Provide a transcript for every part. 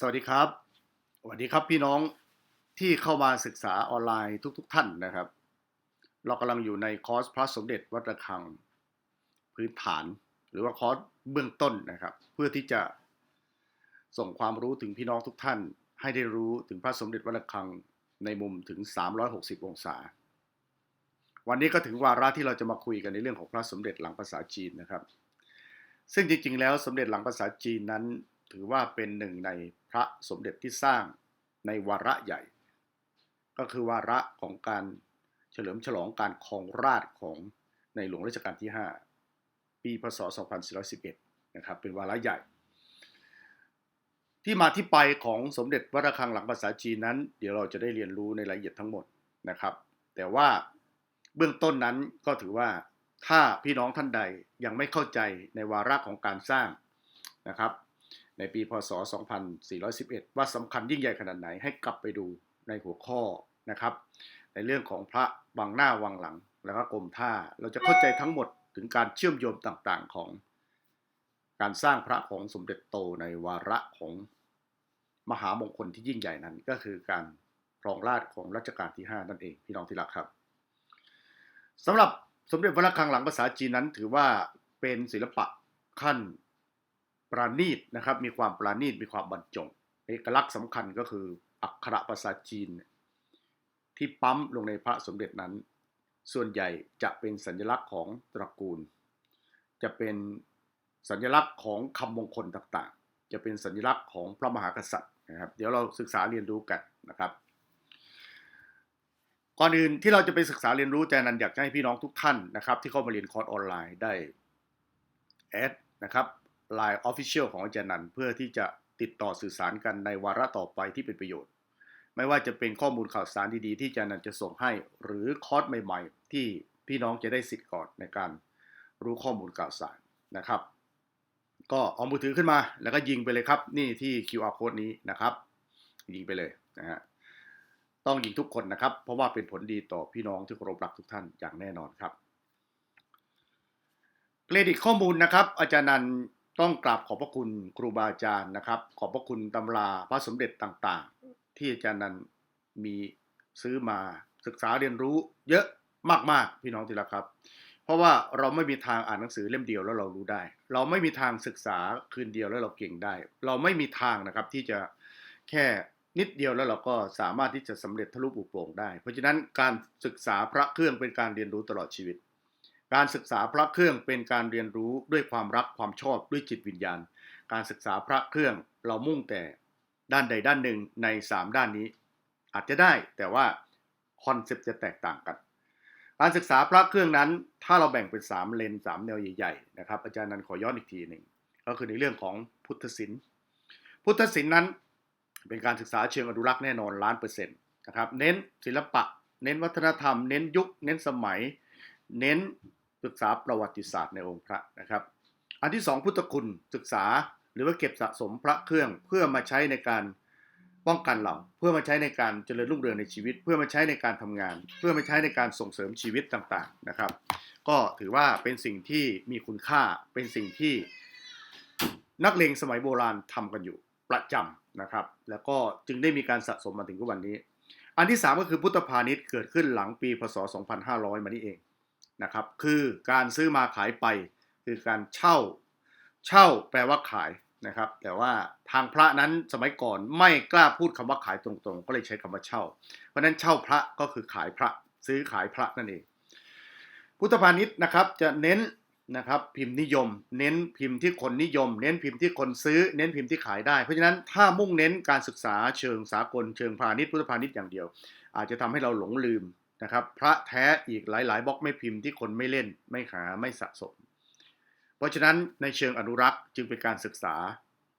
สวัสดีครับสวัสดีครับพี่น้องที่เข้ามาศึกษาออนไลน์ทุกๆท่านนะครับ เรากำลังอยู่ในคอร์สพระสมเด็จวัดระฆังพื้นฐาน หรือว่าคอร์สเบื้องต้นนะครับ เพื่อที่จะส่งความรู้ถึงพี่น้องทุกท่าน ให้ได้รู้ถึงพระสมเด็จวัดระฆังในมุมถึง 360 องศา วันนี้ก็ถึงวาระที่เราจะมาคุยกันในเรื่องของพระสมเด็จหลังภาษาจีนนะครับ ซึ่งจริงๆ แล้วสมเด็จหลังภาษาจีนนั้น ถือว่าเป็นหนึ่งในพระสมเด็จที่สร้างในวาระใหญ่ ก็คือวาระของการเฉลิมฉลองการครองราชของในหลวงรัชกาลที่ 5 ปีพศ 2411 นะครับ เป็นวาระใหญ่ ที่มาที่ไปของสมเด็จวัดระฆังหลังภาษาจีนนั้น เดี๋ยวเราจะได้เรียนรู้ในรายละเอียดทั้งหมดนะครับ แต่ว่าเบื้องต้นนั้นก็ถือว่าถ้าพี่น้องท่านใดยังไม่เข้าใจในวาระของการสร้างนะครับ ในปีพศ 2411 ว่าสำคัญยิ่งใหญ่ขนาดไหนให้กลับไปดูในหัวข้อนะครับ ในเรื่องของพระวังหน้าวังหลัง แล้วก็กรมท่าเราจะเข้าใจทั้งหมดถึงการเชื่อมโยงต่างๆของ การสร้างพระของสมเด็จโตในวาระของมหามงคลที่ยิ่งใหญ่นั้นก็คือการครองราชของรัชกาลที่ 5 นั่นเองพี่น้องที่รักครับสำหรับสมเด็จพระระฆังหลังภาษาจีนนั้น ถือว่าเป็นศิลปะขั้น ปราณีตนะครับ มีความปราณีตมีความบรรจง เอกลักษณ์สำคัญก็คืออักขระภาษาจีน ที่ปั๊มลงในพระสมเด็จนั้น ส่วนใหญ่จะเป็นสัญลักษณ์ของตระกูล จะเป็นสัญลักษณ์ของคำมงคลต่างๆ จะเป็นสัญลักษณ์ของพระมหากษัตริย์นะครับ เดี๋ยวเราศึกษาเรียนรู้กันนะครับก่อนอื่นที่เราจะไปศึกษาเรียนรู้อาจารย์นันอยากให้พี่น้องทุกท่านนะครับ ที่เข้ามาเรียนคอร์สออนไลน์ได้แอดนะครับ Line Official ของอาจารย์นันเพื่อที่จะติดต่อสื่อสารกันในวาระต่อไปที่เป็นประโยชน์ ไม่ว่าจะเป็นข้อมูลข่าวสารดีๆ ที่อาจารย์นันจะส่งให้ หรือคอร์สใหม่ๆ ที่พี่น้องจะได้สิทธิ์ก่อนในการรู้ข้อมูลข่าวสารนะครับ ก็เอามือถือขึ้นมาแล้วก็ยิงไปเลยครับนี่ที่ QR code นี้นะครับ ยิงไปเลยนะฮะต้องยิงทุกคนนะครับ เพราะว่าเป็นผลดีต่อพี่น้องที่เคารพรักทุกท่านอย่างแน่นอนครับเครดิตข้อมูลนะครับ อาจารย์นัน ต้องกราบขอบพระคุณครูบาอาจารย์นะครับ ขอบพระคุณตำราพระสมเด็จต่างๆ ที่อาจารย์นั้นมีซื้อมาศึกษาเรียนรู้ เยอะมากๆพี่น้องที่รักครับ เพราะว่าเราไม่มีทางอ่านหนังสือเล่มเดียวแล้วเรารู้ได้ เราไม่มีทางศึกษาคืนเดียวแล้วเราเก่งได้ เราไม่มีทางนะครับที่จะแค่นิดเดียวแล้วเราก็สามารถที่จะสำเร็จทะลุปุโปร่งได้ เพราะฉะนั้นการศึกษาพระเครื่องเป็นการเรียนรู้ตลอดชีวิต การศึกษาพระเครื่องเป็นการเรียนรู้ด้วยความรักความชอบด้วยจิตวิญญาณ การศึกษาพระเครื่องเรามุ่งแต่ด้านใดด้านหนึ่งใน 3 ด้านนี้ อาจจะได้แต่ว่าคอนเซปต์จะแตกต่างกัน การศึกษาพระเครื่องนั้น ถ้าเราแบ่งเป็น 3 เลน 3 แนวใหญ่ๆนะครับอาจารย์นันขอย้อนอีกทีหนึ่งก็คือในเรื่องของพุทธศิลป์พุทธศิลป์นั้นเป็นการศึกษาเชิงอนุรักษ์แน่นอนล้านเปอร์เซ็นต์นะครับเน้นศิลปะ เน้นวัฒนธรรม เน้นยุค เน้นสมัย เน้น ศึกษาประวัติศาสตร์ในองค์พระนะครับ อันที่สองพุทธคุณศึกษาหรือว่าเก็บสะสมพระเครื่องเพื่อมาใช้ในการป้องกันเรา เพื่อมาใช้ในการเจริญรุ่งเรืองในชีวิต เพื่อมาใช้ในการทำงาน เพื่อมาใช้ในการส่งเสริมชีวิตต่างๆนะครับ ก็ถือว่าเป็นสิ่งที่มีคุณค่าเป็นสิ่งที่นักเลงสมัยโบราณทำกันอยู่ประจำนะครับ แล้วก็จึงได้มีการสะสมมาถึงทุกวันนี้ อันที่ 3 ก็คือพุทธพาณิชย์เกิดขึ้นหลังปีพศ 2500 มานี่เอง นะครับ คือการซื้อมาขายไป คือการเช่า เช่าแปลว่าขายนะครับ แต่ว่าทางพระนั้นสมัยก่อนไม่กล้าพูดคำว่าขายตรงๆ ก็เลยใช้คำว่าเช่า เพราะนั้นเช่าพระก็คือขายพระ ซื้อขายพระนั่นเอง พุทธพาณิชย์นะครับจะเน้นนะครับพิมพ์นิยม เน้นพิมพ์ที่คนนิยม เน้นพิมพ์ที่คนซื้อ เน้นพิมพ์ที่ขายได้ เพราะฉะนั้นถ้ามุ่งเน้นการศึกษาเชิงสากลเชิงพาณิชย์พุทธพาณิชย์อย่างเดียว อาจจะทำให้เราหลงลืม นะครับพระแท้อีกหลายๆบล็อกไม่พิมพ์ที่คนไม่เล่นไม่หาไม่สะสม เพราะฉะนั้นในเชิงอนุรักษ์จึงเป็นการศึกษา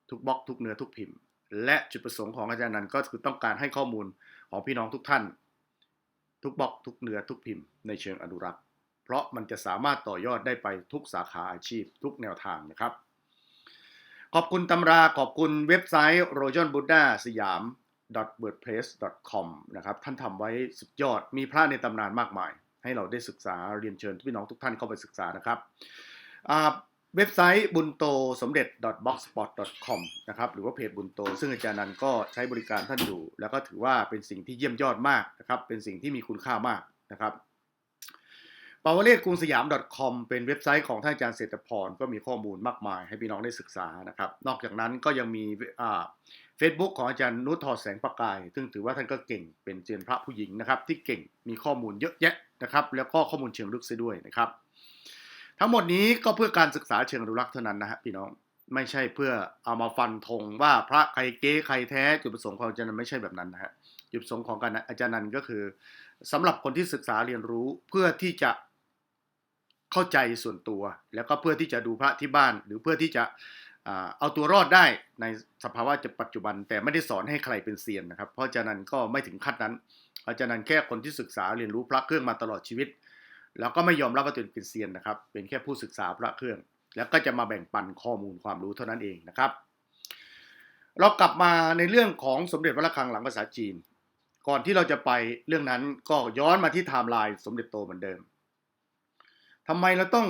ทุกบล็อกทุกเนื้อทุกพิมพ์ และจุดประสงค์ของอาจารย์นันก็คือต้องการให้ข้อมูลของพี่น้องทุกท่าน ทุกบล็อกทุกเนื้อทุกพิมพ์ในเชิงอนุรักษ์ เพราะมันจะสามารถต่อยอดได้ไปทุกสาขาอาชีพ ทุกแนวทางนะครับ ขอบคุณตำราขอบคุณเว็บไซต์ r o y a l Buddha สยาม wordpress.com นะครับท่านทำไว้สุดยอดมีพระในตำนานมากมาย ให้เราได้ศึกษาเรียนเชิญพี่น้องทุกท่านเข้าไปศึกษานะครับเว็บไซต์บุญโตสมเด็จ .blogspot.com นะครับหรือว่าเพจบุญโต ซึ่งอาจารย์นันก็ใช้บริการท่านอยู่ แล้วก็ถือว่าเป็นสิ่งที่เยี่ยมยอดมากนะครับเป็นสิ่งที่มีคุณค่ามากนะครับปาวเลศกรุงสยาม .com เป็นเว็บไซต์ของท่านอาจารย์เศรษฐพรก็มีข้อมูลมากมายให้พี่น้องได้ศึกษานะครับ นอกจากนั้นก็ยังมี อ่าเฟซบุ๊กของอาจารย์นุชทอแสงประกาย ซึ่งถือว่าท่านก็เก่งเป็นเจนพระผู้หญิงนะครับที่เก่งมีข้อมูลเยอะแยะนะครับ แล้วก็ข้อมูลเชิงลึกซะด้วยนะครับ ทั้งหมดนี้ก็เพื่อการศึกษาเชิงอนุรักษ์เท่านั้นนะฮะพี่น้องไม่ใช่เพื่อเอามาฟันธงว่าพระใครเก๊ใครแท้จุดประสงค์ของอาจารย์นันไม่ใช่แบบนั้นนะฮะจุดประสงค์ของการอาจารย์นันก็คือสำหรับคนที่ศึกษาเรียนรู้เพื่อที่จะเข้าใจส่วนตัว แล้วก็เพื่อที่จะดูพระที่บ้าน หรือเพื่อที่จะ เอาตัวรอดได้ในสภาวะปัจจุบัน แต่ไม่ได้สอนให้ใครเป็นเซียนนะครับ เพราะอาจานันก็ไม่ถึงขั้นนั้นอาจารย์นันแค่คนที่ศึกษาเรียนรู้พระเครื่องมาตลอดชีวิต แล้วก็ไม่ยอมรับว่าตัวเองเป็นเซียนนะครับ เป็นแค่ผู้ศึกษาพระเครื่อง แล้วก็จะมาแบ่งปันข้อมูลความรู้เท่านั้นเองนะครับ เรากลับมาในเรื่องของสมเด็จพระระฆังหลังภาษาจีน ก่อนที่เราจะไปเรื่องนั้นก็ย้อนมาที่ไทม์ไลน์สมเด็จโตเหมือนเดิมทำไมเราต้อง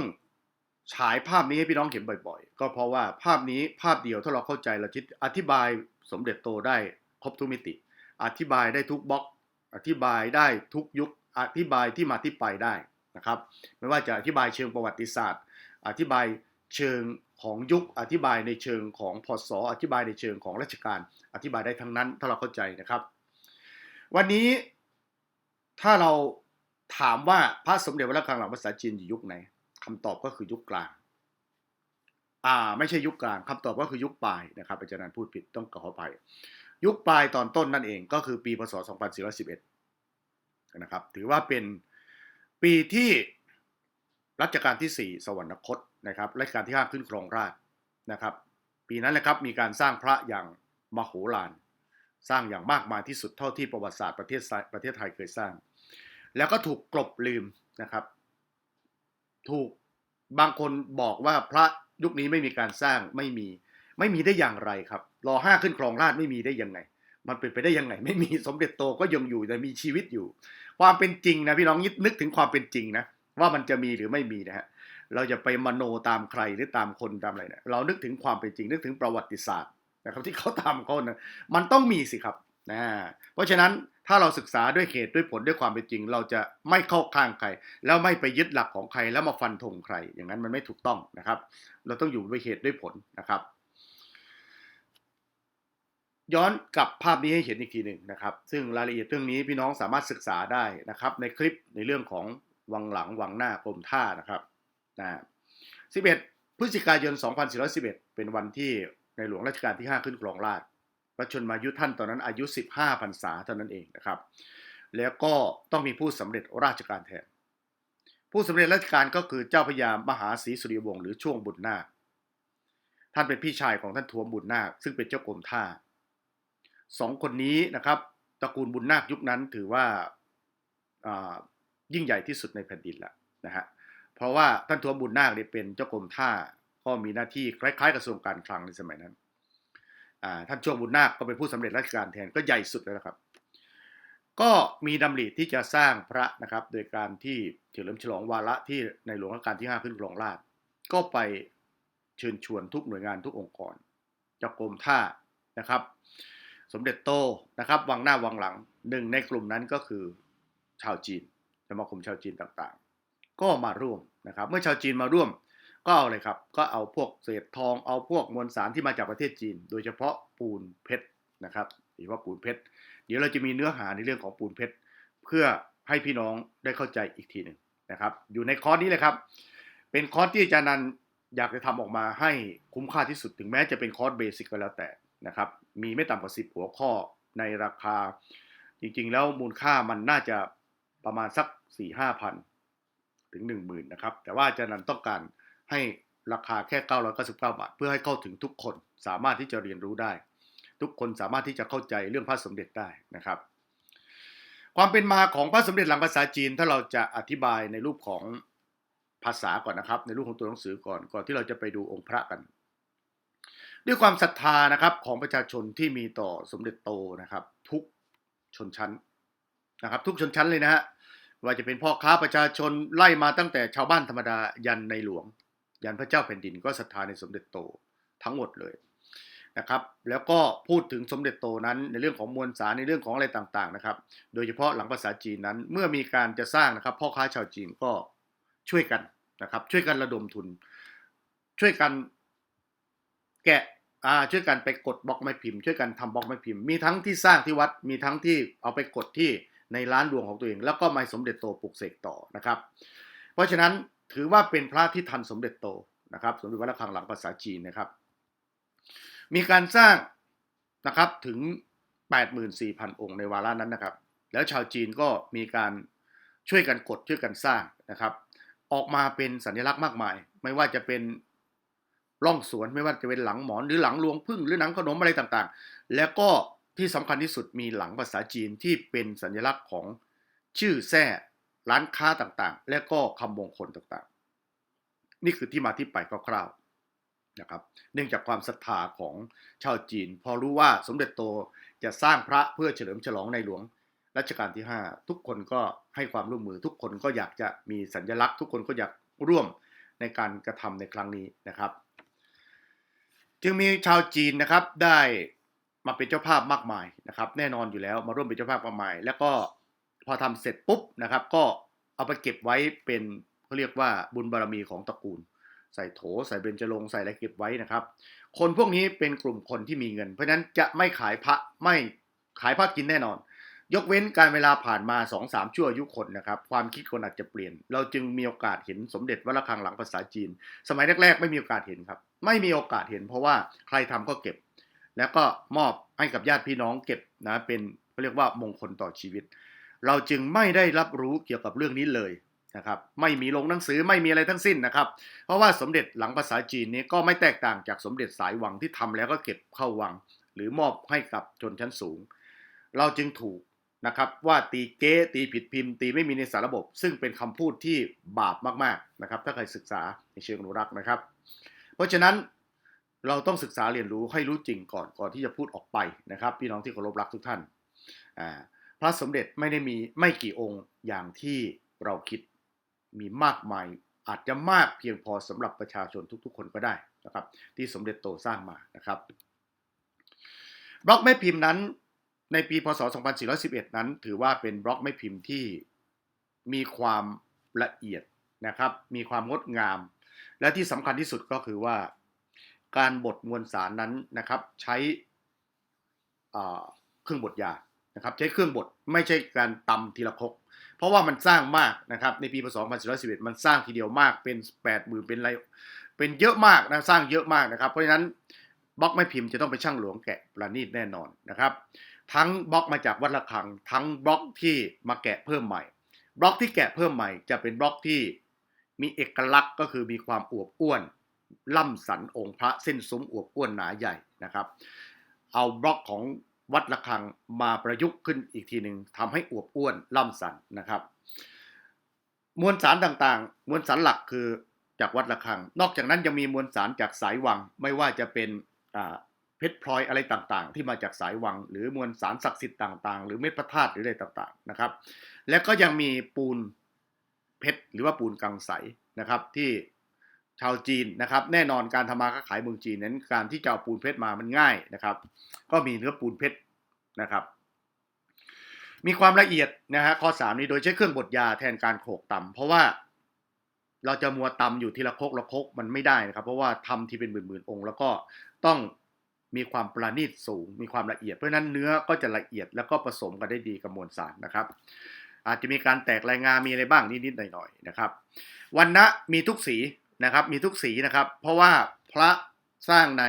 ฉายภาพนี้ให้พี่น้องเห็นบ่อยๆ ก็เพราะว่าภาพนี้ภาพเดียวถ้าเราเข้าใจเราจะอธิบายสมเด็จโตได้ครบทุกมิติ อธิบายได้ทุกบล็อก อธิบายได้ทุกยุค อธิบายที่มาที่ไปได้นะครับ ไม่ว่าจะอธิบายเชิงประวัติศาสตร์ อธิบายเชิงของยุค อธิบายในเชิงของพศอธิบายในเชิงของราชการ อธิบายได้ทั้งนั้นถ้าเราเข้าใจนะครับ วันนี้ถ้าเราถามว่าพระสมเด็จพระกังหลังภาษาจีนอยู่ยุคไหน คำตอบก็คือยุคกลาง อ่า ไม่ใช่ยุคกลางคำตอบก็คือยุคปลายนะครับอาจารย์นันพูดผิดต้องขออภัยยุคปลายตอนต้นนั่นเองก็คือปีพศ 2411 นะครับ ถือว่าเป็นปีที่รัชกาลที่ 4 สวรรคตนะครับรัชกาลที่ 5 ขึ้นครองราชนะครับ ปีนั้นแหละครับมีการสร้างพระอย่างมโหฬารสร้างอย่างมากมายที่สุดเท่าที่ประวัติศาสตร์ประเทศประเทศไทยเคยสร้าง แล้วก็ถูกกลบลืมนะครับ ถูกบางคนบอกว่าพระยุคนี้ไม่มีการสร้างไม่มี ไม่มีได้อย่างไรครับรอห้าขึ้นครองราชไม่มีได้ยังไง มันเป็นไปได้ยังไง ไม่มีสมเด็จโตก็ยังอยู่แต่มีชีวิตอยู่ ความเป็นจริงนะพี่น้องนึกถึงความเป็นจริงนะว่ามันจะมีหรือไม่มีนะฮะเราจะไปมโนตามใครหรือตามคนตามอะไรเนี่ยเรานึกถึงความเป็นจริง นึกถึงประวัติศาสตร์นะครับที่เขาทำเขานะมันต้องมีสิครับนะเพราะฉะนั้น ถ้าเราศึกษาด้วยเหตุด้วยผลด้วยความเป็นจริง เราจะไม่เข้าข้างใคร แล้วไม่ไปยึดหลักของใครแล้วมาฟันธงใคร อย่างนั้นมันไม่ถูกต้องนะครับ เราต้องอยู่ด้วยเหตุด้วยผลนะครับ ย้อนกลับภาพนี้ให้เห็นอีกทีหนึ่งนะครับ ซึ่งรายละเอียดเรื่องนี้พี่น้องสามารถศึกษาได้นะครับ ในคลิปในเรื่องของวังหลังวังหน้ากรมท่านะครับนะ11 พฤศจิกายน 2411 เป็นวันที่ในหลวงรัชกาลที่ 5 ขึ้นครองราช ระชนมายุท่านตอนนั้นอายุ 15พรรษาเท่านั้นเองนะครับ แล้วก็ต้องมีผู้สำเร็จราชการแทน ผู้สำเร็จราชการก็คือเจ้าพญามหาศรีสุริยวงศ์หรือช่วงบุญนาค ท่านเป็นพี่ชายของท่านทวมบุญนาค ซึ่งเป็นเจ้ากรมท่าสองคนนี้นะครับตระกูลบุญนาคยุคนั้นถือว่ายิ่งใหญ่ที่สุดในแผ่นดินแล้วนะฮะ เพราะว่าท่านทวมบุญนาคเนี่ยเป็นเจ้ากรมท่า ก็มีหน้าที่คล้ายๆกระทรวงการคลังในสมัยนั้น ท่านช่วงบุญนาคก็เป็นผู้สำเร็จราชการแทนก็ใหญ่สุดแล้วนะครับ ก็มีดำริที่จะสร้างพระนะครับ โดยการที่เฉลิมฉลองวาระที่ในหลวงรัชกาลที่ 5 ขึ้นครองราชก็ไปเชิญชวนทุกหน่วยงานทุกองค์กรจ้ากรมท่านะครับ สมเด็จโตนะครับวังหน้าวังหลังหนึ่งในกลุ่มนั้นก็คือชาวจีนสมาคมชาวจีนต่างๆ ก็มาร่วมนะครับ เมื่อชาวจีนมาร่วม ก็เอาเลยครับ ก็เอาพวกเศษทอง เอาพวกมวลสารที่มาจากประเทศจีน โดยเฉพาะปูนเพชรนะครับหรือว่าปูนเพชร เดี๋ยวเราจะมีเนื้อหาในเรื่องของปูนเพชร เพื่อให้พี่น้องได้เข้าใจอีกทีหนึ่งนะครับ อยู่ในคอร์สนี้เลยครับ เป็นคอร์สที่อาจารย์นันอยากจะทำออกมาให้คุ้มค่าที่สุด ถึงแม้จะเป็นคอร์สเบสิกก็แล้วแต่นะครับ มีไม่ต่ำกว่าสิบหัวข้อในราคา จริงๆ แล้วมูลค่ามันน่าจะประมาณสักสี่ห้าพันถึงหนึ่งหมื่นนะครับ แต่ว่าอาจารย์นันต้องการ ให้ราคาแค่ 999 บาท เพื่อให้เข้าถึงทุกคนสามารถที่จะเรียนรู้ได้ ทุกคนสามารถที่จะเข้าใจเรื่องพระสมเด็จได้นะครับ ความเป็นมาของพระสมเด็จหลังภาษาจีน ถ้าเราจะอธิบายในรูปของภาษาก่อนนะครับ ในรูปของตัวหนังสือก่อนก่อนที่เราจะไปดูองค์พระกัน ด้วยความศรัทธานะครับของประชาชนที่มีต่อสมเด็จโตนะครับ ทุกชนชั้นนะครับ ทุกชนชั้นเลยนะฮะว่าจะเป็นพ่อค้าประชาชนไล่มาตั้งแต่ชาวบ้านธรรมดายันในหลวง ยันพระเจ้าแผ่นดินก็ศรัทธาในสมเด็จโตทั้งหมดเลยนะครับ แล้วก็พูดถึงสมเด็จโตนั้นในเรื่องของมวลสารในเรื่องของอะไรต่างๆนะครับ โดยเฉพาะหลังภาษาจีนนั้น เมื่อมีการจะสร้างนะครับ พ่อค้าชาวจีนก็ช่วยกันนะครับ ช่วยกันระดมทุน ช่วยกันแกะอ่าช่วยกันไปกดบล็อกไม้พิมพ์ช่วยกันทำบล็อกไม้พิมพ์ มีทั้งที่สร้างที่วัดมีทั้งที่เอาไปกดที่ในร้านดวงของตัวเอง แล้วก็มาสมเด็จโตปลุกเสกต่อนะครับ เพราะฉะนั้น ถือว่าเป็นพระที่ทันสมเด็จโตนะครับ สมเด็จวัดระฆังหลังภาษาจีนนะครับ มีการสร้างนะครับถึง 84,000 องค์ในวาระนั้นนะครับ แล้วชาวจีนก็มีการช่วยกันกดช่วยกันสร้างนะครับ ออกมาเป็นสัญลักษณ์มากมาย ไม่ว่าจะเป็นร่องสวนไม่ว่าจะเป็นหลังหมอนหรือหลังลวงพึ่งหรือหนังขนมอะไรต่างๆ แล้วก็ที่สำคัญที่สุดมีหลังภาษาจีนที่เป็นสัญลักษณ์ของชื่อแท้ ร้านค้าต่างๆ และก็คำมงคลต่างๆ นี่คือที่มาที่ไปคร่าวๆนะครับ เนื่องจากความศรัทธาของชาวจีน พอรู้ว่าสมเด็จโตจะสร้างพระเพื่อเฉลิมฉลองในหลวงรัชกาลที่ 5 ทุกคนก็ให้ความร่วมมือ ทุกคนก็อยากจะมีสัญลักษณ์ ทุกคนก็อยากร่วมในการกระทำในครั้งนี้นะครับ จึงมีชาวจีนนะครับได้มาเป็นเจ้าภาพมากมายนะครับ แน่นอนอยู่แล้วมาร่วมเป็นเจ้าภาพมากมาย แล้วก็ อทำเสร็จปุ๊บนะครับ ก็เอาไปเก็บไว้เป็นเขาเรียกว่าบุญบารมีของตระกูล ใส่โถใส่เบญจรงค์ใส่อะไรเก็บไว้นะครับ คนพวกนี้เป็นกลุ่มคนที่มีเงิน เพราะฉะนั้นจะไม่ขายพระไม่ขายพระกินแน่นอน ยกเว้นการเวลาผ่านมา2อสามชั่วอายุคนนะครับ ความคิดคนอาจจะเปลี่ยน เราจึงมีโอกาสเห็นสมเด็จวัดระฆังหลังภาษาจีน สมัยแรกๆ ไม่มีโอกาสเห็นครับ ไม่มีโอกาสเห็น เพราะว่าใครทำก็เก็บ แล้วก็มอบให้กับญาติพี่น้องเก็บนะเป็นเขาเรียกว่ามงคลต่อชีวิต เราจึงไม่ได้รับรู้เกี่ยวกับเรื่องนี้เลยนะครับไม่มีลงหนังสือไม่มีอะไรทั้งสิ้นนะครับ เพราะว่าสมเด็จหลังภาษาจีนนี้ก็ไม่แตกต่างจากสมเด็จสายวังที่ทำแล้วก็เก็บเข้าวัง หรือมอบให้กับชนชั้นสูง เราจึงถูกนะครับว่าตีเก๊ตีผิดพิมพ์ ตีไม่มีในสารระบบ ซึ่งเป็นคำพูดที่บาปมากๆนะครับ ถ้าใครศึกษาในเชิงอนุรักษ์นะครับ เพราะฉะนั้นเราต้องศึกษาเรียนรู้ให้รู้จริงก่อนก่อนที่จะพูดออกไปนะครับ พี่น้องที่เคารพรักทุกท่านอ่า พระสมเด็จไม่ได้มีไม่กี่องค์อย่างที่เราคิดมีมากมายอาจจะมากเพียงพอสำหรับประชาชนทุกๆ คนก็ได้นะครับ ที่สมเด็จโตสร้างมานะครับ บล็อกแม่พิมพ์นั้น ในปีพศ 2411 นั้น ถือว่าเป็นบล็อกแม่พิมพ์ที่มีความละเอียดนะครับ มีความงดงาม และที่สำคัญที่สุดก็คือว่า การบดมวลสารนั้นนะครับ ใช้เครื่องบดยา นะครับใช้เครื่องบดไม่ใช่การตำทีละคก เพราะว่ามันสร้างมากนะครับในปีพศ2411มันสร้างทีเดียวมากเป็น 80,000เป็นอะไรเป็นเยอะมากนะสร้างเยอะมากนะครับ เพราะฉะนั้นบล็อกไม้พิมพ์จะต้องเป็นช่างหลวงแกะประณีตแน่นอนนะครับ ทั้งบล็อกมาจากวัดระฆัง ทั้งบล็อกที่มาแกะเพิ่มใหม่ บล็อกที่แกะเพิ่มใหม่จะเป็นบล็อกที่มีเอกลักษณ์ก็คือมีความอวบอ้วน ล่ำสันองค์พระเส้นซุ้มอวบอ้วนหนาใหญ่นะครับ เอาบล็อกของ วัดระฆังมาประยุกต์ขึ้นอีกทีหนึ่งทำให้อวบอ้วนล่ำสันนะครับ มวลสารต่างๆ มวลสารหลักคือจากวัดระฆัง นอกจากนั้นยังมีมวลสารจากสายวัง ไม่ว่าจะเป็นเพชรพลอยอะไรต่างๆ ที่มาจากสายวัง หรือมวลสารศักดิ์สิทธิ์ต่างๆ หรือเม็ดพระธาตุหรืออะไรต่างๆนะครับ และก็ยังมีปูนเพชรหรือว่าปูนกังใสนะครับที่ ชาวจีนนะครับ แน่นอนการทำมาค้าขายเมืองจีนนั้นการที่จะเอาปูนเพชรมามันง่ายนะครับ ก็มีเนื้อปูนเพชรนะครับ มีความละเอียดนะฮะข้อสามนี้โดยใช้เครื่องบดยาแทนการโขกต่ำเพราะว่าเราจะมัวตำอยู่ทีละคกละคกมันไม่ได้นะครับ เพราะว่าทำที่เป็นหมื่นๆองค์ แล้วก็ต้องมีความประณีตสูง มีความละเอียด เพราะนั้นเนื้อก็จะละเอียดแล้วก็ผสมกันได้ดีกับมวลสารนะครับ อาจจะมีการแตกรายงานมีอะไรบ้างนิดๆหน่อยๆนะครับวันนะมีทุกสี นะครับ มีทุกสีนะครับ เพราะว่าพระสร้างใน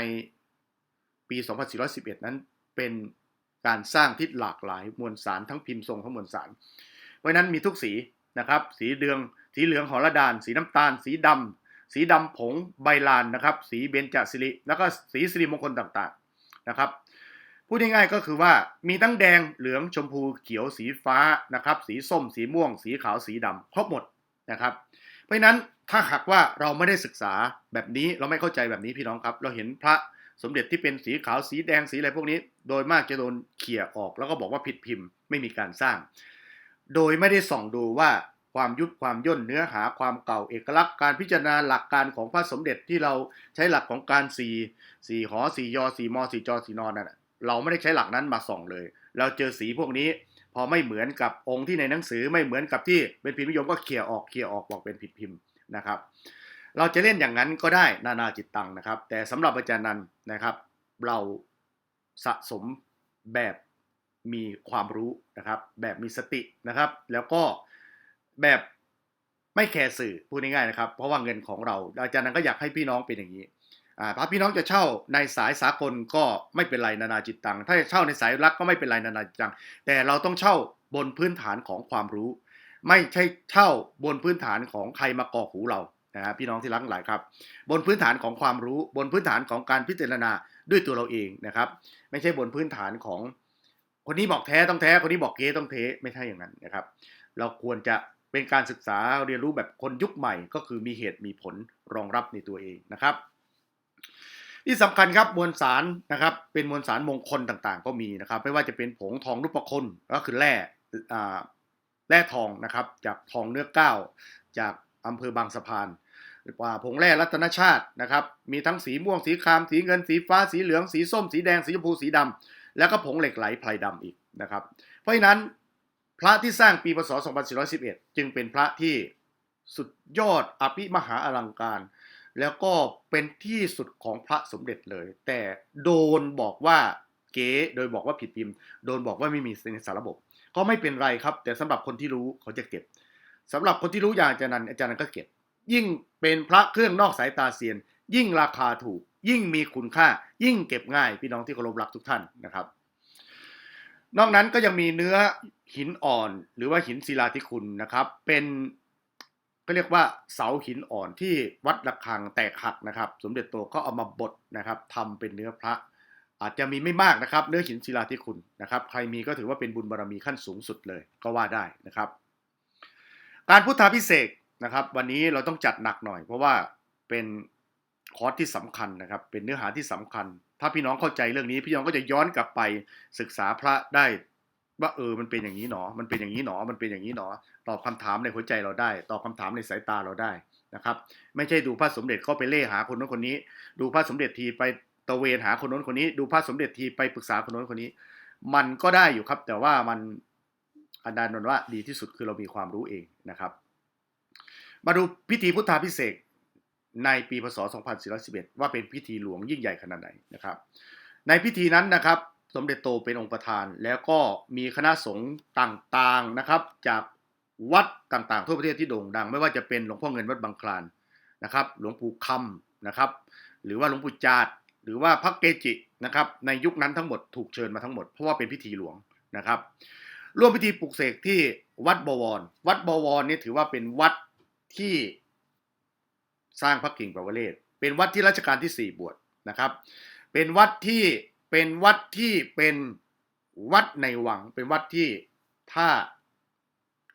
ปี 2411 นั้นเป็นการสร้างที่หลากหลายมวลสารทั้งพิมพ์ทรงทั้งมวลสาร เพราะนั้นมีทุกสีนะครับ สีเดือง สีเหลืองหอระดาน สีน้ำตาล สีดำสีดำผงใบลานนะครับ สีเบญจสิริ แล้วก็สีสิริมงคลต่างๆนะครับพูดง่ายๆก็คือว่ามีทั้งแดงเหลืองชมพูเขียวสีฟ้านะครับ สีส้ม สีม่วง สีขาวสีดำครบหมดนะครับ เพราะนั้น ถ้าหากว่าเราไม่ได้ศึกษาแบบนี้เราไม่เข้าใจแบบนี้พี่น้องครับ เราเห็นพระสมเด็จที่เป็นสีขาวสีแดงสีอะไรพวกนี้ โดยมากจะโดนเขี่ยออก แล้วก็บอกว่าผิดพิมพ์ไม่มีการสร้าง โดยไม่ได้ส่องดูว่าความยุบความย่นเนื้อหาความเก่าเอกลักษณ์การพิจารณาหลักการของพระสมเด็จที่เราใช้หลักของการสี่สี่หอสี่ยอสี่มอสี่จอสี่นอนนั่นเราไม่ได้ใช้หลักนั้นมาส่องเลย เราเจอสีพวกนี้ พอไม่เหมือนกับองค์ที่ในหนังสือไม่เหมือนกับที่เป็นพิมพ์นิยมก็เคลียออกเคลียออกบอกเป็นผิดพิมพ์ นะครับ เราจะเล่นอย่างนั้นก็ได้นานาจิตตังนะครับ แต่สำหรับอาจารย์นันนะครับ เราสะสมแบบมีความรู้นะครับ แบบมีสตินะครับ แล้วก็แบบไม่แคร์สื่อพูดง่ายๆนะครับ เพราะว่าเงินของเรา อาจารย์นันก็อยากให้พี่น้องเป็นอย่างนี้อ่าถ้าพี่น้องจะเช่าในสายสากลก็ไม่เป็นไรนานาจิตตัง ถ้าจะเช่าในสายรักก็ไม่เป็นไรนานาจิตตัง แต่เราต้องเช่าบนพื้นฐานของความรู้ ไม่ใช่เช่าบนพื้นฐานของใครมากอกหูเรานะครับพี่น้องที่รักหลายครับ บนพื้นฐานของความรู้บนพื้นฐานของการพิจารณาด้วยตัวเราเองนะครับ ไม่ใช่บนพื้นฐานของ คนนี้บอกแท้ต้องแท้คนนี้บอกเก๊ต้องเทไม่ใช่อย่างนั้นนะครับ เราควรจะเป็นการศึกษาเรียนรู้แบบคนยุคใหม่ ก็คือมีเหตุมีผลรองรับในตัวเองนะครับ ที่สำคัญครับมวลสารนะครับ เป็นมวลสารมงคลต่างๆ ก็มีนะครับ ไม่ว่าจะเป็นผงทองรูปประคนก็คือแร่อ่า แร่ทองนะครับ จากทองเนื้อก้าวจากอำเภอบางสะพานว่าผงแร่รัตนชาตินะครับ มีทั้งสีม่วงสีครามสีเงินสีฟ้าสีเหลืองสีส้มสีแดงสีชมพูสีดำแล้วก็ผงเหล็กไหลไพรดำอีกนะครับ เพราะฉะนั้นพระที่สร้างปีพศ 2411 จึงเป็นพระที่สุดยอดอภิมหาอลังการ แล้วก็เป็นที่สุดของพระสมเด็จเลย แต่โดนบอกว่า เก๋โดยบอกว่าผิดพิมพ์ โดนบอกว่าไม่มีในสารระบบ ก็ไม่เป็นไรครับ แต่สำหรับคนที่รู้เขาจะเก็บสำหรับคนที่รู้อย่างอาจารย์นันอาจารย์นันก็เก็บ ยิ่งเป็นพระเครื่องนอกสายตาเซียน ยิ่งราคาถูก ยิ่งมีคุณค่า ยิ่งเก็บง่าย พี่น้องที่เคารพรักทุกท่านนะครับ นอกนั้นก็ยังมีเนื้อหินอ่อน หรือว่าหินศิลาธิคุณนะครับ เป็นก็เรียกว่าเสาหินอ่อนที่วัดระฆังแตกหักนะครับ สมเด็จโตก็เอามาบดนะครับทำเป็นเนื้อพระ อาจจะมีไม่มากนะครับเนื้อหินศิลาธิคุณนะครับใครมีก็ถือว่าเป็นบุญบารรมีขั้นสูงสุดเลยก็ว่าได้นะครับ การพุทธาพิเศษนะครับ วันนี้เราต้องจัดหนักหน่อย เพราะว่าเป็นคอร์สที่สำคัญนะครับ เป็นเนื้อหาที่สำคัญ ถ้าพี่น้องเข้าใจเรื่องนี้ พี่น้องก็จะย้อนกลับไปศึกษาพระได้ว่าเออมันเป็นอย่างนี้หนอ มันเป็นอย่างนี้หนอ มันเป็นอย่างนี้หนอ ตอบคำถามในหัวใจเราได้ ตอบคำถามในสายตาเราได้นะครับ ไม่ใช่ดูพระสมเด็จเข้าไปเล่หาคนโน้นคนนี้ ดูพระสมเด็จทีไป ตะเวนหาคนโน้นคนนี้ ดูพระสมเด็จทีไปปรึกษาคนโน้นคนนี้ มันก็ได้อยู่ครับ แต่ว่ามันอาจารย์นนว่าดีที่สุดคือเรามีความรู้เองนะครับ มาดูพิธีพุทธาพิเศษในปีพศ 2411 ว่าเป็นพิธีหลวงยิ่งใหญ่ขนาดไหนนะครับ ในพิธีนั้นนะครับ สมเด็จโตเป็นองค์ประธาน แล้วก็มีคณะสงฆ์ต่างๆนะครับ จากวัดต่างๆ ทั่วประเทศที่โด่งดัง ไม่ว่าจะเป็นหลวงพ่อเงินวัดบางคลานนะครับ หลวงปู่คำนะครับ หรือว่าหลวงปู่จาด หรือว่าพระเกจินะครับในยุคนั้นทั้งหมดถูกเชิญมาทั้งหมดเพราะว่าเป็นพิธีหลวงนะครับร่วมพิธีปลุกเสกที่วัดบวร วัดบวรนี่ถือว่าเป็นวัดที่สร้างพระกิ่งปวเรศเป็นวัดที่รัชกาลที่สี่บวชนะครับ เป็นวัดที่เป็นวัดที่เป็นวัดในวัง เป็นวัดที่ถ้า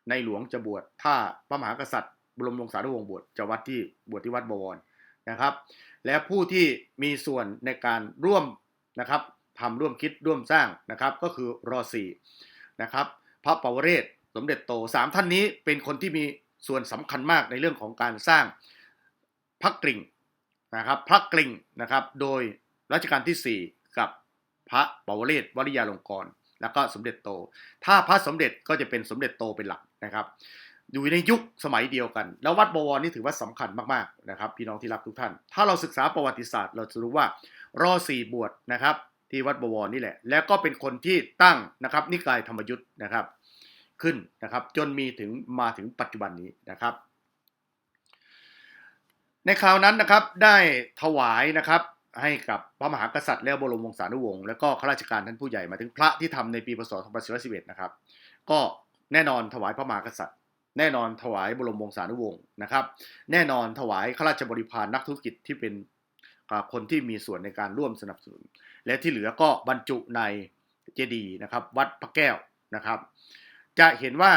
ในหลวงจะบวชถ้าพระมหากษัตริย์บรมวงศานุวงศ์บวชจะวัดที่บวชที่วัดบวรนะครับ และผู้ที่มีส่วนในการร่วมนะครับทำร่วมคิดร่วมสร้างนะครับ ก็คือรอสีนะครับพระปวเรศสมเด็จโตสามท่านนี้เป็นคนที่มีส่วนสำคัญมากในเรื่องของการสร้างพระกริ่งนะครับพระกริ่งนะครับ โดยรัชกาลที่ 4 กับพระปวเรศวริยาลงกร แล้วก็สมเด็จโต ถ้าพระสมเด็จก็จะเป็นสมเด็จโตเป็นหลักนะครับ อยู่ในยุคสมัยเดียวกัน แล้ววัดบวรนี่ถือว่าสำคัญมากๆนะครับ พี่น้องที่รักทุกท่าน ถ้าเราศึกษาประวัติศาสตร์ เราจะรู้ว่ารอสี่บวชนะครับ ที่วัดบวรนี่แหละ แล้วก็เป็นคนที่ตั้งนะครับ นิกายธรรมยุทธ์นะครับ ขึ้นนะครับ จนมีถึงมาถึงปัจจุบันนี้นะครับ ในคราวนั้นนะครับได้ถวายนะครับให้กับพระมหากษัตริย์และบรมวงศานุวงศ์และก็ข้าราชการท่านผู้ใหญ่มาถึงพระที่ทำในปีพศ 2411 นะครับ ก็แน่นอนถวายพระมหากษัตริย์ แน่นอนถวายบรมวงศานุวงศ์นะครับ แน่นอนถวายข้าราชบริพารนักธุรกิจที่เป็นคนที่มีส่วนในการร่วมสนับสนุน และที่เหลือก็บรรจุในเจดีย์นะครับ วัดพระแก้วนะครับ จะเห็นว่า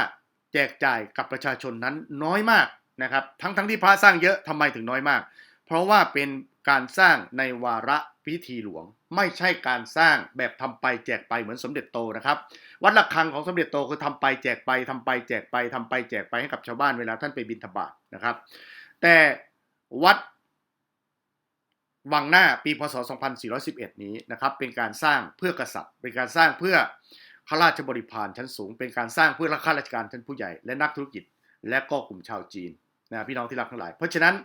แจกจ่ายกับประชาชนนั้นน้อยมากนะครับ ทั้งทั้งที่พระสร้างเยอะทำไมถึงน้อยมาก เพราะว่าเป็นการสร้างในวาระพิธีหลวง ไม่ใช่การสร้างแบบทำไปแจกไปเหมือนสมเด็จโตนะครับ วัดระฆังของสมเด็จโตคือทำไปแจกไปทำไปแจกไปทำไปแจกไปให้กับชาวบ้านเวลาท่านไปบิณฑบาตนะครับ แต่วัดวังหน้าปีพศ 2411 นี้นะครับเป็นการสร้างเพื่อกษัตริย์ เป็นการสร้างเพื่อข้าราชบริพารชั้นสูง เป็นการสร้างเพื่อข้าราชการชั้นผู้ใหญ่และนักธุรกิจ และก็กลุ่มชาวจีน นะพี่น้องที่รักทั้งหลาย เพราะฉะนั้น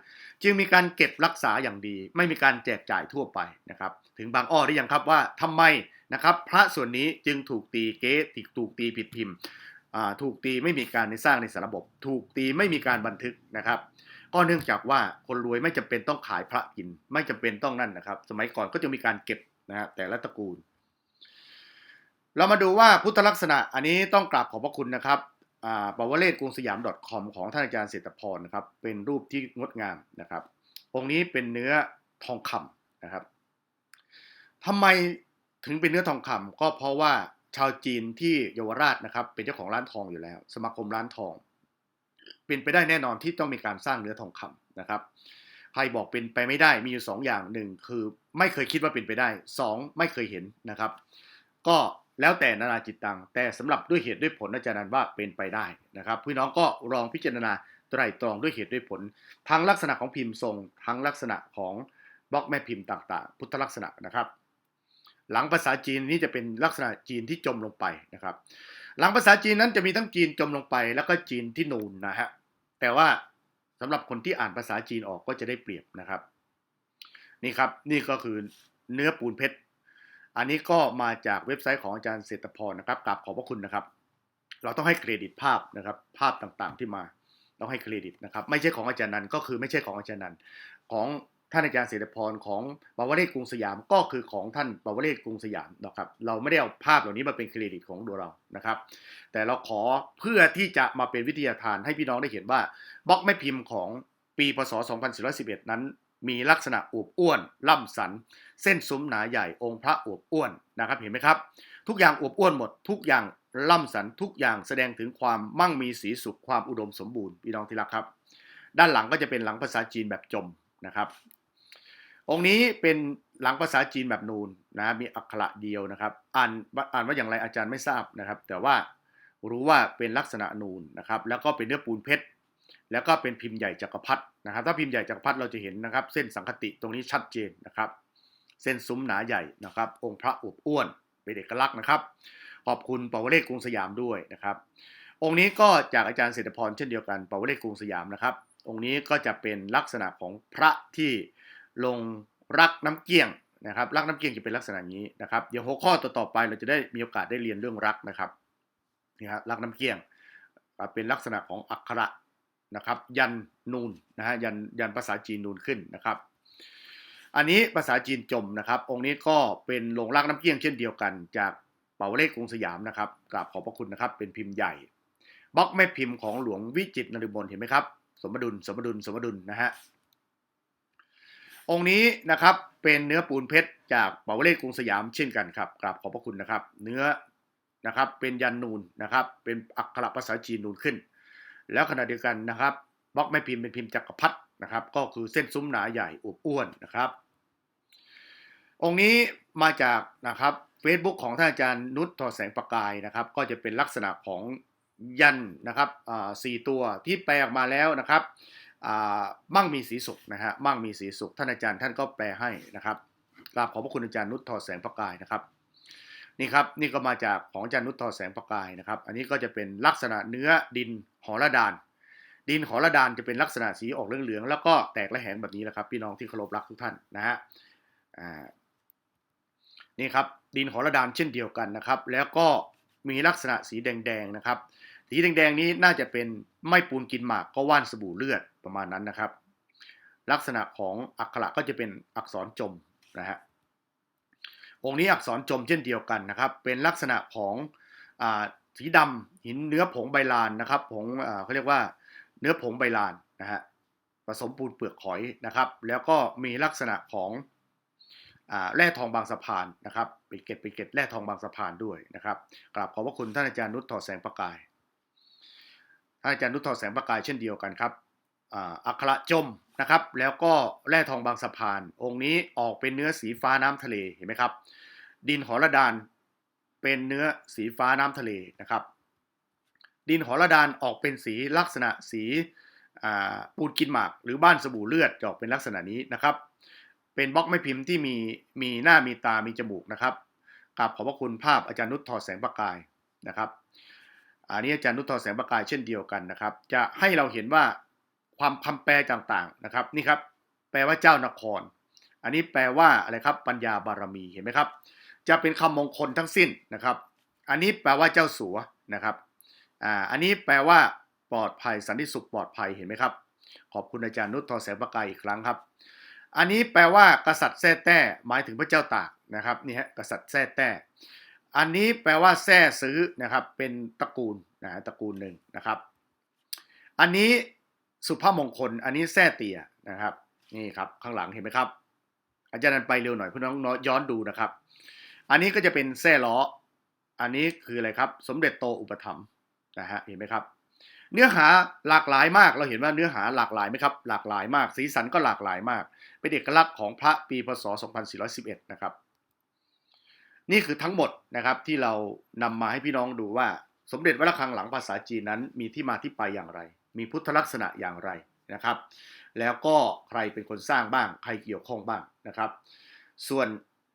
จึงมีการเก็บรักษาอย่างดี ไม่มีการแจกจ่ายทั่วไปนะครับ ถึงบางอ้อได้ยังครับว่าทำไมนะครับพระส่วนนี้จึงถูกตีเก๊ถูกตีผิดพิมพ์ถูกตีไม่มีการในสร้างในสาระบบ ถูกตีไม่มีการบันทึกนะครับ ก็เนื่องจากว่าคนรวยไม่จำเป็นต้องขายพระกิน ไม่จำเป็นต้องนั่นนะครับ สมัยก่อนก็จะมีการเก็บนะฮะแต่ละตระกูล เรามาดูว่าพุทธลักษณะอันนี้ต้องกราบขอบพระคุณนะครับ ปวเรศกรุงสยาม .com ของท่านอาจารย์เศรษฐพรนะครับ เป็นรูปที่งดงามนะครับ องค์นี้เป็นเนื้อทองคำนะครับทำไมถึงเป็นเนื้อทองคำก็เพราะว่าชาวจีนที่เยาวราชนะครับ เป็นเจ้าของร้านทองอยู่แล้ว สมาคมร้านทอง เป็นไปได้แน่นอนที่ต้องมีการสร้างเนื้อทองคำนะครับ ใครบอกเป็นไปไม่ได้มีอยู่สองอย่างหนึ่งคือไม่เคยคิดว่าเป็นไปได้สองไม่เคยเห็นนะครับ ก็ แล้วแต่นานาจิตตัง แต่สำหรับด้วยเหตุด้วยผลอาจารย์ว่าเป็นไปได้นะครับพี่น้องก็ลองพิจารณาไตรตรองด้วยเหตุด้วยผล ทั้งลักษณะของพิมพ์ทรง ทั้งลักษณะของบล็อกแม่พิมพ์ต่างๆ พุทธลักษณะนะครับ หลังภาษาจีนนี้จะเป็นลักษณะจีนที่จมลงไปนะครับ หลังภาษาจีนนั้นจะมีทั้งจีนจมลงไป แล้วก็จีนที่นูนนะฮะแต่ว่าสำหรับคนที่อ่านภาษาจีนออกก็จะได้เปรียบนะครับ นี่ครับนี่ก็คือเนื้อปูนเพชร อันนี้ก็มาจากเว็บไซต์ของอาจารย์เศรษฐพรนะครับกราบขอบพระคุณนะครับ เราต้องให้เครดิตภาพนะครับ ภาพต่างๆที่มาต้องให้เครดิตนะครับ ไม่ใช่ของอาจารย์นันก็คือไม่ใช่ของอาจารย์นันของท่านอาจารย์เศรษฐพรของบาวเรศกรุงสยามก็คือของท่านบาวเรศกรุงสยามนะครับ เราไม่ได้เอาภาพเหล่านี้มาเป็นเครดิตของตัวเรานะครับ แต่เราขอเพื่อที่จะมาเป็นวิทยาทานให้พี่น้องได้เห็นว่าบล็อกแม่พิมพ์ของปีพศ 2411 นั้น มีลักษณะอวบอ้วน ล่ำสัน เส้นซุ้มหนาใหญ่องค์พระอวบอ้วนนะครับเห็นไหมครับ ทุกอย่างอวบอ้วนหมด ทุกอย่างล่ำสันทุกอย่างแสดงถึงความมั่งมีสีสุขความอุดมสมบูรณ์พี่น้องที่รักครับ ด้านหลังก็จะเป็นหลังภาษาจีนแบบจมนะครับ องค์นี้เป็นหลังภาษาจีนแบบนูนนะมีอักขระเดียวนะครับ อ่านอ่านว่าอย่างไรอาจารย์ไม่ทราบนะครับ แต่ว่ารู้ว่าเป็นลักษณะนูนนะครับ แล้วก็เป็นเนื้อปูนเพชร แล้วก็เป็นพิมพ์ใหญ่จักรพรรดินะครับ ถ้าพิมพ์ใหญ่จักรพรรดิเราจะเห็นนะครับ เส้นสังคติตรงนี้ชัดเจนนะครับ เส้นซุ้มหนาใหญ่นะครับ องค์พระอวบอ้วนเป็นเอกลักษณ์นะครับ ขอบคุณปวเรศกรุงสยามด้วยนะครับ องค์นี้ก็จากอาจารย์เศรษฐพรเช่นเดียวกันปวเรศกรุงสยามนะครับ องค์นี้ก็จะเป็นลักษณะของพระที่ลงรักน้ำเกี้ยงนะครับ รักน้ำเกี้ยงจะเป็นลักษณะนี้นะครับ เดี๋ยวหัวข้อต่อๆไปเราจะได้มีโอกาสได้เรียนเรื่องรักนะครับนี่ครับรักน้ำเกี้ยงเป็นลักษณะของอักขระ นะครับ ยันนูนนะฮะยันยันภาษาจีนนูนขึ้นนะครับ อันนี้ภาษาจีนจมนะครับ องค์นี้ก็เป็นลงรักน้ำเกี้ยงเช่นเดียวกัน จากเป่าเลขกรุงสยามนะครับกราบขอบพระคุณนะครับ เป็นพิมพ์ใหญ่บล็อกแม่พิมพ์ของหลวงวิจิตรนฤมลเห็นไหมครับ สมดุลสมดุลสมดุลนะฮะองค์นี้นะครับเป็นเนื้อปูนเพชรจากเป่าเลขกรุงสยามเช่นกันครับกราบขอบพระคุณนะครับ เนื้อนะครับเป็นยันนูนนะครับ เป็นอักขระภาษาจีนนูนขึ้น แล้วขณะเดียวกันนะครับบล็อกแม่พิมพ์เป็นพิมพ์จักรพรรดินะครับ ก็คือเส้นซุ้มหนาใหญ่อวบอ้วนนะครับ องค์นี้มาจากนะครับ Facebook ของท่านอาจารย์นุชทอแสงประกายนะครับ ก็จะเป็นลักษณะของยันนะครับสี่ตัวที่แปลออกมาแล้วนะครับมั่งมีสีสุขนะฮะมั่งมีสีสุขท่านอาจารย์ท่านก็แปลให้นะครับกราบขอบพระคุณอาจารย์นุชทอแสงประกายนะครับ นี่ครับนี่ก็มาจากของอาจารย์นุชทอแสงประกายนะครับ อันนี้ก็จะเป็นลักษณะเนื้อดินหอระดาน ดินหอระดานจะเป็นลักษณะสีออกเหลืองๆแล้วก็แตกและแหงแบบนี้แหละครับ พี่น้องที่เคารพรักทุกท่านนะฮะนี่ครับดินหอระดานเช่นเดียวกันนะครับ แล้วก็มีลักษณะสีแดงๆนะครับ สีแดงๆนี้น่าจะเป็นไม่ปูนกินหมากก็ว่านสบู่เลือดประมาณนั้นนะครับ ลักษณะของอักขระก็จะเป็นอักษรจมนะฮะ องค์นี้อักษรจมเช่นเดียวกันนะครับ เป็นลักษณะของอสีดำหินเนื้อผงใบลานนะครับผงเขาเรียกว่าเนื้อผงใบลานนะฮะผสมปูนเปลือกหอยนะครับ แล้วก็มีลักษณะของแร่ทองบางสะพานนะครับไปเก็บไปเก็บแร่ทองบางสะพานด้วยนะครับกราบขอบพระคุณท่านอาจารย์นุชทอดแสงประกายท่านอาจารย์นุชทอดแสงประกายเช่นเดียวกันครับ อัคระจมนะครับ แล้วก็แร่ทองบางสะพาน องค์นี้ออกเป็นเนื้อสีฟ้าน้ำทะเลเห็นไหมครับ ดินหอระดานเป็นเนื้อสีฟ้าน้ำทะเลนะครับ ดินหอระดานออกเป็นสีลักษณะสีปูนกินหมาก หรือบ้านสบู่เลือดออกเป็นลักษณะนี้นะครับ เป็นบล็อกไม้พิมพ์ที่มีมีหน้ามีตามีจมูกนะครับกราบขอบพระคุณภาพอาจารย์นุชทอแสงประกายนะครับอันนี้อาจารย์นุชทอแสงประกายเช่นเดียวกันนะครับ จะให้เราเห็นว่า ความคำแปลต่างๆนะครับนี่ครับแปลว่าเจ้านคร อันนี้แปลว่าอะไรครับปัญญาบารมีเห็นไหมครับ จะเป็นคำมงคลทั้งสิ้นนะครับ อันนี้แปลว่าเจ้าสัวนะครับอ่าอันนี้แปลว่าปลอดภัยสันติสุขปลอดภัยเห็นไหมครับ ขอบคุณอาจารย์นุชทอแสงประกายอีกครั้งครับ อันนี้แปลว่ากษัตริย์แท้แต้หมายถึงพระเจ้าตากนะครับนี่ฮะกษัตริย์แท้แต้อันนี้แปลว่าแท้ซื้อนะครับเป็นตระกูลนะตระกูลหนึ่งนะครับ อันนี้ สุภาพมงคล อันนี้แท้เตียนะครับ นี่ครับข้างหลังเห็นไหมครับ อาจารย์นันไปเร็วหน่อยเพื่อน้องย้อนดูนะครับ อันนี้ก็จะเป็นแท้ล้อ อันนี้คืออะไรครับ สมเด็จโตอุปถัมภ์นะฮะเห็นไหมครับ เนื้อหาหลากหลายมากเราเห็นว่าเนื้อหาหลากหลายไหมครับ หลากหลายมาก สีสันก็หลากหลายมาก เป็นเอกลักษณ์ของพระปีพศ 2411 นะครับ นี่คือทั้งหมดนะครับที่เรานำมาให้พี่น้องดูว่าสมเด็จวัดระฆังหลังภาษาจีนนั้นมีที่มาที่ไปอย่างไร มีพุทธลักษณะอย่างไรนะครับ แล้วก็ใครเป็นคนสร้างบ้าง ใครเกี่ยวข้องบ้างนะครับ ส่วน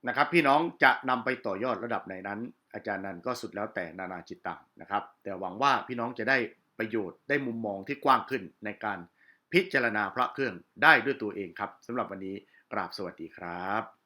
นะครับพี่น้องจะนำไปต่อยอดระดับไหนนั้น อาจารย์นันก็สุดแล้วแต่นานาจิตตังนะครับ แต่หวังว่าพี่น้องจะได้ประโยชน์ได้มุมมองที่กว้างขึ้นในการพิจารณาพระเครื่องได้ด้วยตัวเองครับสำหรับวันนี้กราบสวัสดีครับ